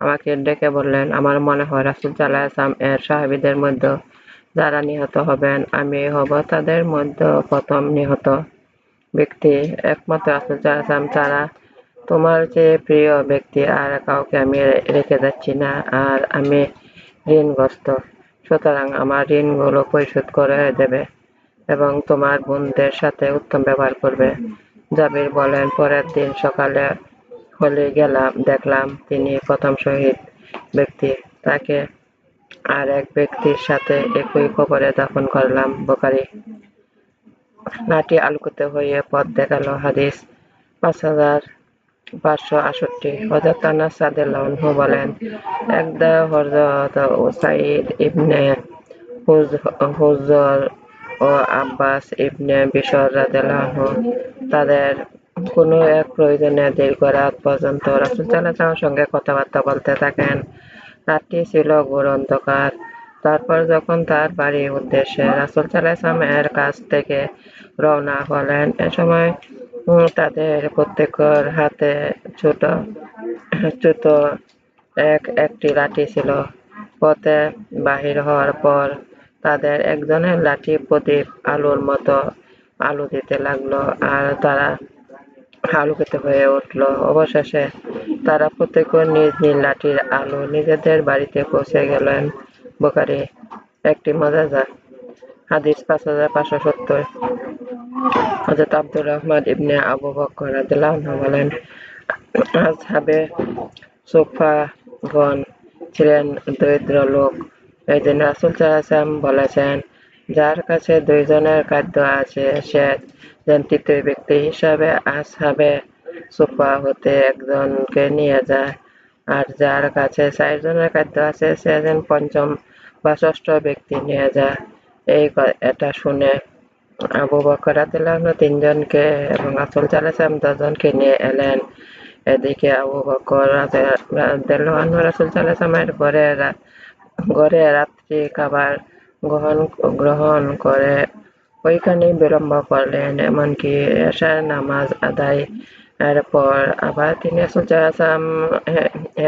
আমাকে ডেকে বললেন, আমার মনে হয় রাসূল সাল্লাল্লাহু এর সাহাবীদের মধ্যে যারা নিহত হবেন আমি হব তাদের মধ্যে প্রথম নিহত ব্যক্তি একমাত্র রাসূল সাল্লাল্লাহু ছাড়া। তোমার যে প্রিয় ব্যক্তি আর কাউকে আমি রেখে যাচ্ছি না আর আমি ঋণগ্রস্ত। সুতরাং আমার ঋণগুলো পরিশোধ করে দেবে এবং তোমার বোনদের সাথে উত্তম ব্যবহার করবে। জাবির বলেন পরের দিন সকালে হলে গেলাম, দেখলাম তিনি প্রথম শহীদ ব্যক্তি। তাকে আর এক ব্যক্তির সাথে একই কবরে দাফন করলাম, বোকারি। নাটি আলোকিত হয়ে পথ দেখাল হাদিস। পাঁচ হাজার পাঁচশো আষট্টি হজরত আনাস সাদেলাহু বলেন, একদা হজরত সাইদ ইবনে হুজর ও আব্বাস ইবনে বিশর রাদিয়াল্লাহু তাদের কোনো এক প্রয়োজনে দীর্ঘ রাত পর্যন্ত রাসূল সাল্লাল্লাহু সঙ্গে কথাবার্তা বলতে থাকেন। রাতটি ছিল ঘোর অন্ধকার। তারপর যখন তার বাড়ির উদ্দেশ্যে রাসূল সাল্লাল্লাহু এর কাছ থেকে রওনা হলেন, এ সময় তাদের প্রত্যেকের হাতে ছোট ছোট এক, একটি লাঠি ছিল। পথে বাহির হওয়ার পর তাদের একজনের লাঠি প্রদীপ আলোর মতো আলো দিতে লাগল, আর তারা আলোকিত হয়ে উঠল। অবশেষে তারা প্রত্যেক নিজ নিজ লাঠির আলো নিজেদের বাড়িতে পৌঁছে গেলেন। বোকারি, একটি মজাজা হাদিস পাঁচ হাজার পাঁচশো সত্তর। হজরত আব্দুর রহমান ইবনে আবু বকর রাদিয়াল্লাহু বলেন আসহাবে সুফাগণ ছিলেন দরিদ্র লোক। এই জন্য রাসূল সাল্লাল্লাহু বলেছেন যার কাছে দুইজনের খাদ্য আছে, সে যেন তৃতীয় ব্যক্তি হিসাবে আসহাবে। সুফা হতে একজনকে নিয়ে যায়। আর যার কাছে চারজনের খাদ্য আছে, সে যেন পঞ্চম বা ষষ্ঠ ব্যক্তি নিয়ে যায়। এই এটা শুনে আবু বকর রাদিয়াল্লাহু তিনজনকে এবং আসল সাল্লাল্লাহু দশজনকে নিয়ে এলেন। এদিকে আবু বকর রাদিয়াল্লাহু রাসূল এর ঘরে ঘরে রাত্রি খাবার গ্রহণ করে। ওইখানেই বিলম্ব করলেন, এমনকি এশার নামাজ আদায় এর পর আবার তিনি রাসূল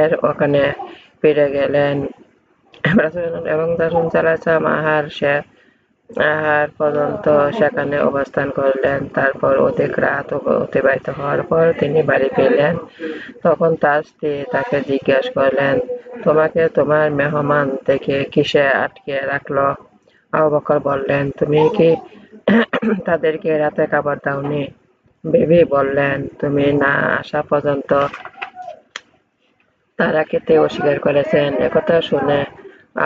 এর ওখানে ফিরে গেলেন। এবং রাসূল সাল্লাল্লাহু আহার সে, আহার পর্যন্ত সেখানে অবস্থান করলেন। তারপর অধিক রাত অতিবাহিত হওয়ার পর তিনি বাড়ি ফিরলেন। তখন তার স্ত্রী তাকে জিজ্ঞেস করলেন, তোমাকে তোমার মেহমান থেকে কিসে আটকে রাখল? আবু বকর বললেন, তুমি কি তাদেরকে রাতে খাবার দাওনি? বেবি বললেন, তুমি না আসা পর্যন্ত তারা খেতে অস্বীকার করেছেন। একথা শুনে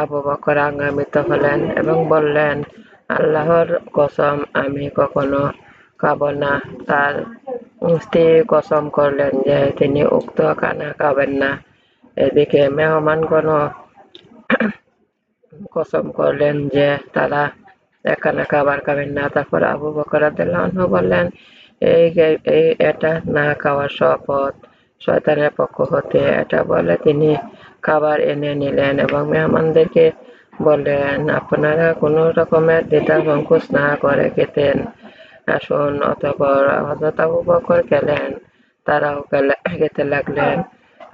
আবু বকর আঙ্গামিত হলেন এবং বললেন, আল্লাহর কসম, আমি কখনো খাব না। তার স্ত্রী কসম করলেন যে তিনি উক্ত খানা খাবেন না। এদিকে মেহমানগণ কসম করলেন যে তারা এখানে খাবার খাবেন না। তারপর আবু বকর বললেন, এই এই, এটা না খাওয়ার শপথ। শয়তানের পক্ষ হতে এটা বলে তিনি খাবার এনে নিলেন এবং মেহমানদেরকে বললেন, আপনারা কোনো রকমের দ্বিধা সংকোচ না করে খেতেন। আসুন, অতপর হজরত আবু বকর গেলেন, তারাও খেতে লাগলেন।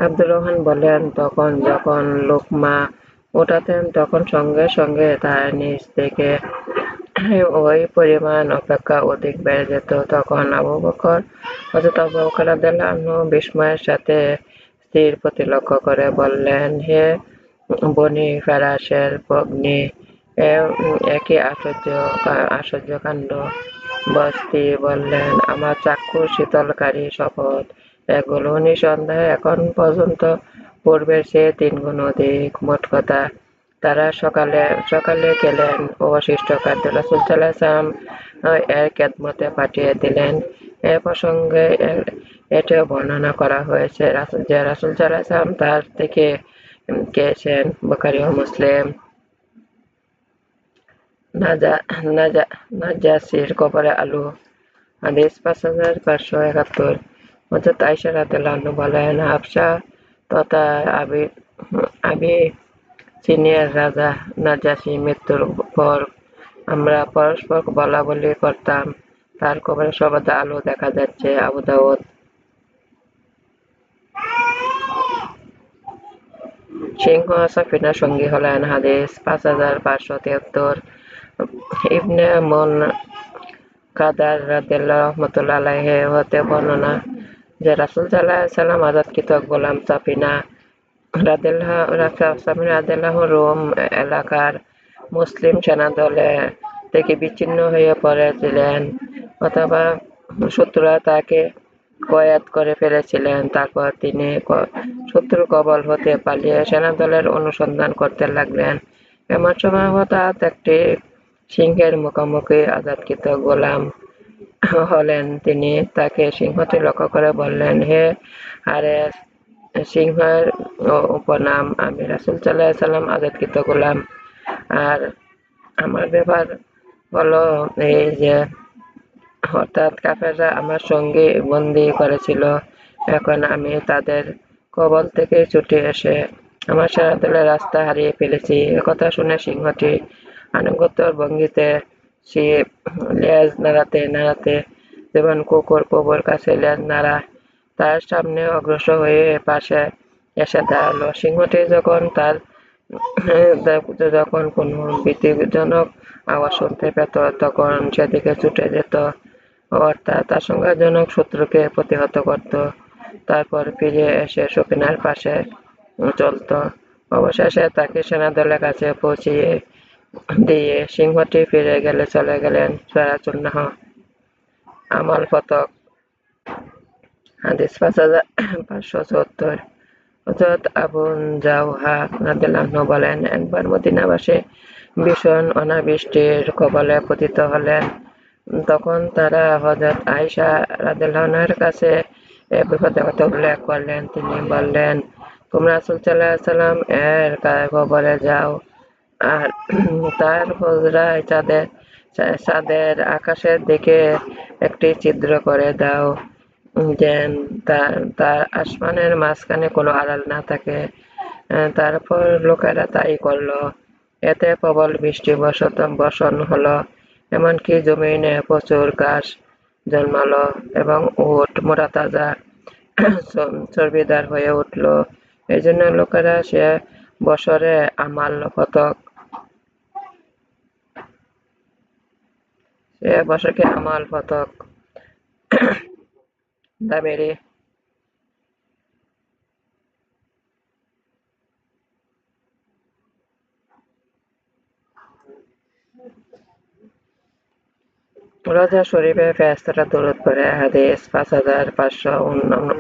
আব্দুর রহমান বলেন তখন যখন লোকমা ওঠাতেন তখন সঙ্গে সঙ্গে তার নিচ থেকে ওই পরিমাণ অপেক্ষা অধিক বেড়ে যেত। তখন আবু বকর হজরত আবু বকর বিস্ময়ের সাথে স্ত্রীর প্রতি লক্ষ্য করে বললেন, হে বনি ফেরাসের ভগ্নি একই আশ্চর্য আশ্চর্য কাণ্ড। বস্তি বললেন, আমার চাক্ষুর শীতলকারী শপথ এগুলো নিঃসন্দেহে এখন পর্যন্ত পূর্বের চেয়ে তিন গুণ অধিক মোট কথা। তারা সকালে সকালে গেলেন অবশিষ্ট খাদ্য রাসুল সাল্লাম এর কেদমতে পাঠিয়ে দিলেন। এ প্রসঙ্গে এটাও বর্ণনা করা হয়েছে যে রাসুল সাল্লাম তার থেকে গেছেন বোকারি ও মুসলিম। নাজাসির কবরে আলু, হাদিস পাঁচ হাজার পাঁচশো একাত্তর। আয়সা রাদিয়াল্লাহু বলেন, হাফসা তথা আবি আবি সিনিয়র রাজা নাজাসি মৃত্যুর পর আমরা পরস্পর বলা বলি করতাম। তার কবরে সর্বদা আলো দেখা যাচ্ছে আবু দাউদ। সিংহ সাফিনার সঙ্গী হলেন হাদিস পাঁচ হাজার পাঁচশো তিয়াত্তর। ইবনে মন কাদার রাদিল্লাহ রহমতুল্লাহ হতে বর্ণনা যে রাসুল সাল্লাহ সাল্লাম আজাদকৃত গোলাম সাফিনা রাদিল্লাহ রোম এলাকার মুসলিম সেনা দলে থেকে বিচ্ছিন্ন হয়ে পড়েছিলেন অথবা শত্রুরা তাকে কয়াত করে ফেলেছিলেন। তারপর তিনি শত্রু কবল হতে পালিয়ে সেনা দলের অনুসন্ধান করতে লাগলেন। এমন সময় হঠাৎ একটি সিংহের মুখোমুখি আজাদকৃত গোলাম হলেন তিনি। তাকে সিংহটি লক্ষ্য করে বললেন, হে আরে সিংহের উপনাম, আমি রাসুল সাল্লাহ সাল্লাম আজাদকৃত গোলাম। আর আমার ব্যাপার হলো এই যে, হঠাৎ কাফেররা আমার সঙ্গে বন্দি করেছিল। এখন আমি তাদের কবল থেকে ছুটে এসে আমার সারা দলের রাস্তা হারিয়ে ফেলেছি। একথা শুনে সিংহটি আনুগত্যর ভঙ্গিতে সে লেজ নাড়াতে নাড়াতে যেমন কুকুর কুকুর কাছে লেজ নাড়া, তার সামনে অগ্রসর হয়ে পাশে এসে দাঁড়াল। সিংহটি যখন তার, যখন কোনো ভীতিজনক আওয়াজ শুনতে পেত, তখন সেদিকে ছুটে যেত। অর্থাৎ আশঙ্কাজনক শত্রুকে প্রতিহত করত। তারপর ফিরে এসে সকিনার পাশে চলত। অবশেষে তাকে সেনাদলের কাছে পৌঁছিয়ে দিয়ে সিংহটি ফিরে গেলে চলে গেলেন সরাচুন্নাহ। আমল পতক। হাদিস পাঁচ হাজার পাঁচশো চুয়াত্তর হজরত আবু জাওহা বলেন, একবার ভীষণ অনাবৃষ্টির কবলে পতিত হলেন। তখন তারা হজরত আয়সা রাদিল্লাহর কাছে বিপদের কথা উল্লেখ করলেন। তিনি বললেন, তোমরা রাসুল সাল্লাহ সাল্লাম এর কবরে যাও। আর তার হজরায় চাঁদের চাঁদের আকাশের দিকে একটি ছিদ্র করে দাও, যেন তার আসমানের মাঝখানে কোনো আড়াল না থাকে। তারপর লোকেরা তাই করল। এতে প্রবল বৃষ্টি বসত বসন হলো, এমনকি জমিনে প্রচুর ঘাস জন্মালো এবং উট মোটা তাজা চর্বিদার হয়ে উঠল। এই জন্য লোকেরা সে বছরে আমাল পতক সে বছরকে আমাল শরীফে ফেরেস্তারা দরুদ পড়ে, হাদিস পাঁচ হাজার পাঁচশো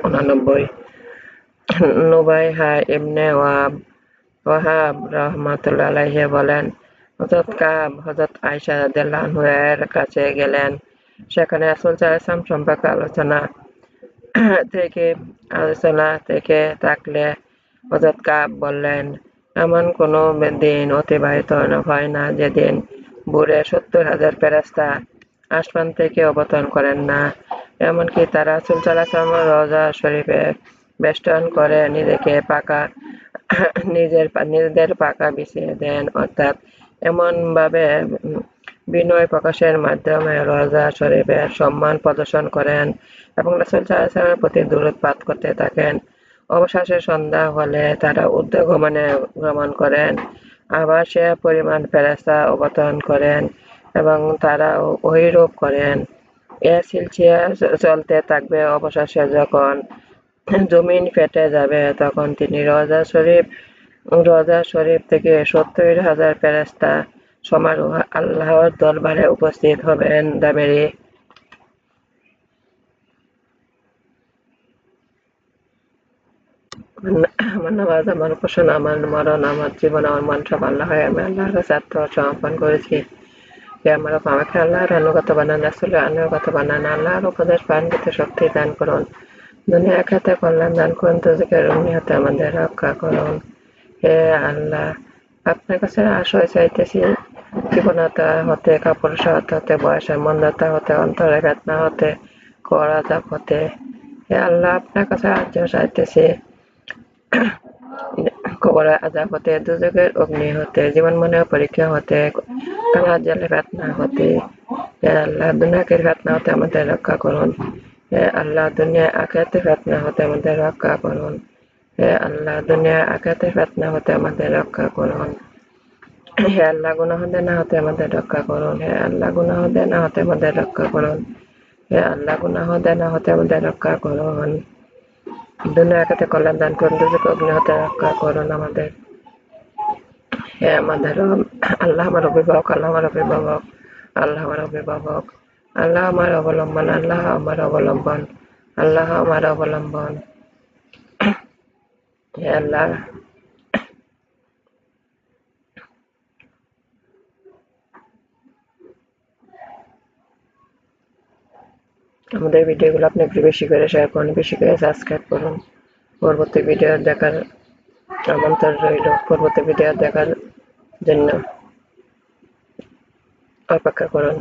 উনানব্বই নুবাইহা ইবনে ওয়াব, ওয়াহাব রহমাতুল্লাহ বলেন হজরত কাব হজরত আয়সা এর কাছে গেলেন সেখানে রাসূল সাল্লাল্লাহু সম্পর্কে আলোচনা থেকে আলোচনা থেকে থাকলে হজরত কাব বললেন এমন কোনো দিন অতিবাহিত হয় না যেদিন বুড়ে সত্তর হাজার ফেরেস্তা আসমান থেকে অবতরণ করেন না এমনকি তারা সুলসালাম রোজা শরীফে বেষ্টন করে নিজেকে পাকা নিজের নিজেদের পাকা বিছিয়ে দেন অর্থাৎ এমনভাবে বিনয় প্রকাশের মাধ্যমে রোজা শরীফের সম্মান প্রদর্শন করেন এবং রাসুল সাল্লামের প্রতি দূরোৎপাত করতে থাকেন। অবশেষে সন্ধ্যা হলে তারা উদ্যোগ গমনে গমন করেন। আবার সে পরিমাণ ফেরাস্তা অবতরণ করেন এবং তারা ওইরূপ করেন। এ সিলসিলা চলতে থাকবে অবশেষে যখন জমিন ফেটে যাবে, তখন তিনি রজা শরীফ রজা শরীফ থেকে সত্তর হাজার ফেরেস্তা সমারোহ আল্লাহর দরবারে উপস্থিত হবেন দামেরি আমার নামাজ, আমার উপাসনা, আমার মরণ, আমার জীবন, আমার মন সব আল্লাহ আমি আল্লাহর কাছে আত্মসমর্পণ করেছি। হে আমার আমাকে আল্লাহর আনুগত বানান, রাসুলের আনুগত বানান, আল্লাহর উপদেশ শক্তি দান করুন। দুনিয়া খাতে কল্যাণ দান করুন তোজেকের হাতে আমাদের রক্ষা করুন। হে আপনার কাছে আশয় চাইতেছি কৃপণতা হতে সৎ হতে বয়সের মন্দতা হতে, অন্তরে বেদনা হতে কর আজাব হতে। হে আল্লাহ, আপনার কাছে সাহায্য চাইতেছি কবরের আজাব হতে দুযোগের অগ্নি হতে, জীবন মনের পরীক্ষা হতে কালা জলে বেদনা হতে। হে আল্লাহ দুনিয়াকের বেদনা হতে আমাদের রক্ষা করুন। হে আল্লাহ দুনিয়া আখাতে ফেতনা হতে আমাদের রক্ষা করুন। হে আল্লাহ দুনিয়া আখাতে ফেতনা হতে আমাদের রক্ষা করুন হে আল্লাহ গুনাহ হতে না হতে আমাদের রক্ষা করুন হে আল্লাহ গুনাহ হতে না হতে আমাদের রক্ষা করুন হে আল্লাহ গুনাহ হতে না হতে আমাদের রক্ষা করুন দুনিয়া আখাতে কল্যাণ দান করুন দুজক অগ্নি হতে রক্ষা করুন আমাদের হে আমাদের আল্লাহ আমার অভিভাবক আল্লাহ আমার অভিভাবক আল্লাহ আমার অভিভাবক আল্লাহ আমার অবলম্বন আল্লাহ আমার অবলম্বন আল্লাহ আমার অবলম্বন হে আল্লাহ আমাদের ভিডিওগুলো আপনি একটু বেশি করে শেয়ার করুন, বেশি করে সাবস্ক্রাইব করুন। পরবর্তী ভিডিও দেখার আমন্ত্রণ রইল। পরবর্তী ভিডিও দেখার জন্য অপেক্ষা করুন।